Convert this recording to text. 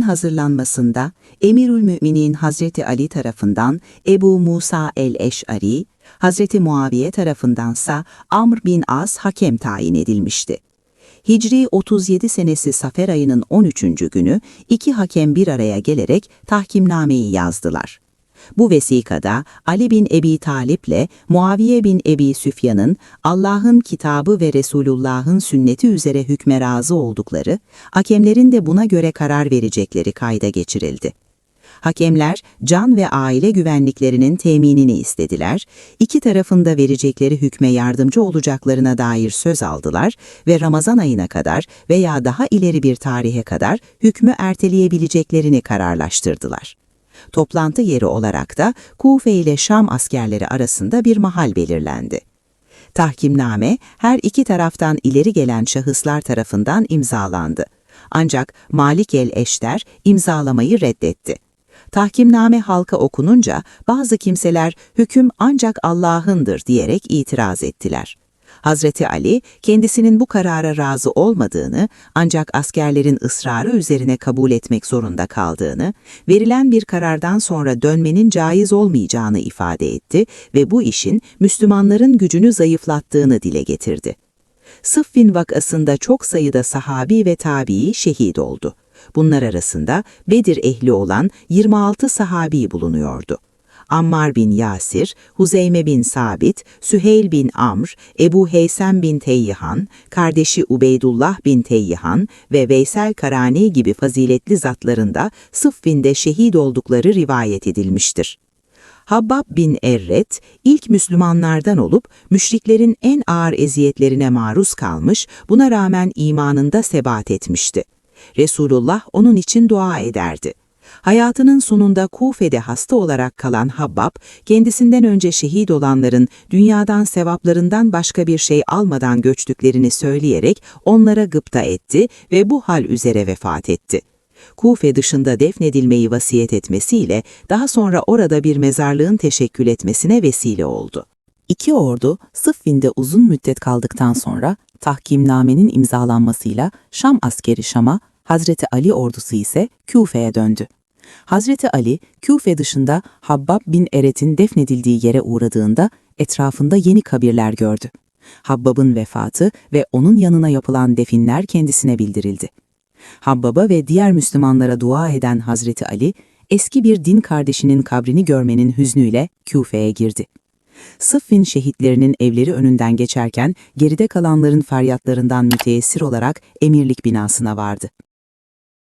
hazırlanmasında Emirül Müminin Hazreti Ali tarafından Ebu Musa el-Eş'ari, Hazreti Muaviye tarafındansa Amr bin As hakem tayin edilmişti. Hicri 37 senesi Safer ayının 13. günü iki hakem bir araya gelerek tahkimnameyi yazdılar. Bu vesikada Ali bin Ebi Talip'le Muaviye bin Ebi Süfyan'ın Allah'ın kitabı ve Resulullah'ın sünneti üzere hükme razı oldukları, hakemlerin de buna göre karar verecekleri kayda geçirildi. Hakemler can ve aile güvenliklerinin teminini istediler, iki tarafında verecekleri hükme yardımcı olacaklarına dair söz aldılar ve Ramazan ayına kadar veya daha ileri bir tarihe kadar hükmü erteleyebileceklerini kararlaştırdılar. Toplantı yeri olarak da Kufe ile Şam askerleri arasında bir mahal belirlendi. Tahkimname her iki taraftan ileri gelen şahıslar tarafından imzalandı. Ancak Malik el-Eşter imzalamayı reddetti. Tahkimname halka okununca bazı kimseler hüküm ancak Allah'ındır diyerek itiraz ettiler. Hazreti Ali kendisinin bu karara razı olmadığını ancak askerlerin ısrarı üzerine kabul etmek zorunda kaldığını, verilen bir karardan sonra dönmenin caiz olmayacağını ifade etti ve bu işin Müslümanların gücünü zayıflattığını dile getirdi. Sıffin vakasında çok sayıda sahabi ve tabii şehit oldu. Bunlar arasında Bedir ehli olan 26 sahabi bulunuyordu. Ammar bin Yasir, Huzeyme bin Sabit, Süheyl bin Amr, Ebu Heysem bin Teyyihan, kardeşi Ubeydullah bin Teyyihan ve Veysel Karani gibi faziletli zatlarında Sıffin'de şehit oldukları rivayet edilmiştir. Habbab bin Erret, ilk Müslümanlardan olup müşriklerin en ağır eziyetlerine maruz kalmış, buna rağmen imanında sebat etmişti. Resulullah onun için dua ederdi. Hayatının sonunda Kufe'de hasta olarak kalan Habbab, kendisinden önce şehit olanların dünyadan sevaplarından başka bir şey almadan göçtüklerini söyleyerek onlara gıpta etti ve bu hal üzere vefat etti. Kufe dışında defnedilmeyi vasiyet etmesiyle daha sonra orada bir mezarlığın teşekkül etmesine vesile oldu. İki ordu Sıffin'de uzun müddet kaldıktan sonra tahkimnamenin imzalanmasıyla Şam askeri Şam'a, Hazreti Ali ordusu ise Küfe'ye döndü. Hazreti Ali, Küfe dışında Habbab bin Eret'in defnedildiği yere uğradığında etrafında yeni kabirler gördü. Habbab'ın vefatı ve onun yanına yapılan definler kendisine bildirildi. Habbab'a ve diğer Müslümanlara dua eden Hazreti Ali, eski bir din kardeşinin kabrini görmenin hüznüyle Küfe'ye girdi. Sıffin şehitlerinin evleri önünden geçerken geride kalanların feryatlarından müteessir olarak emirlik binasına vardı.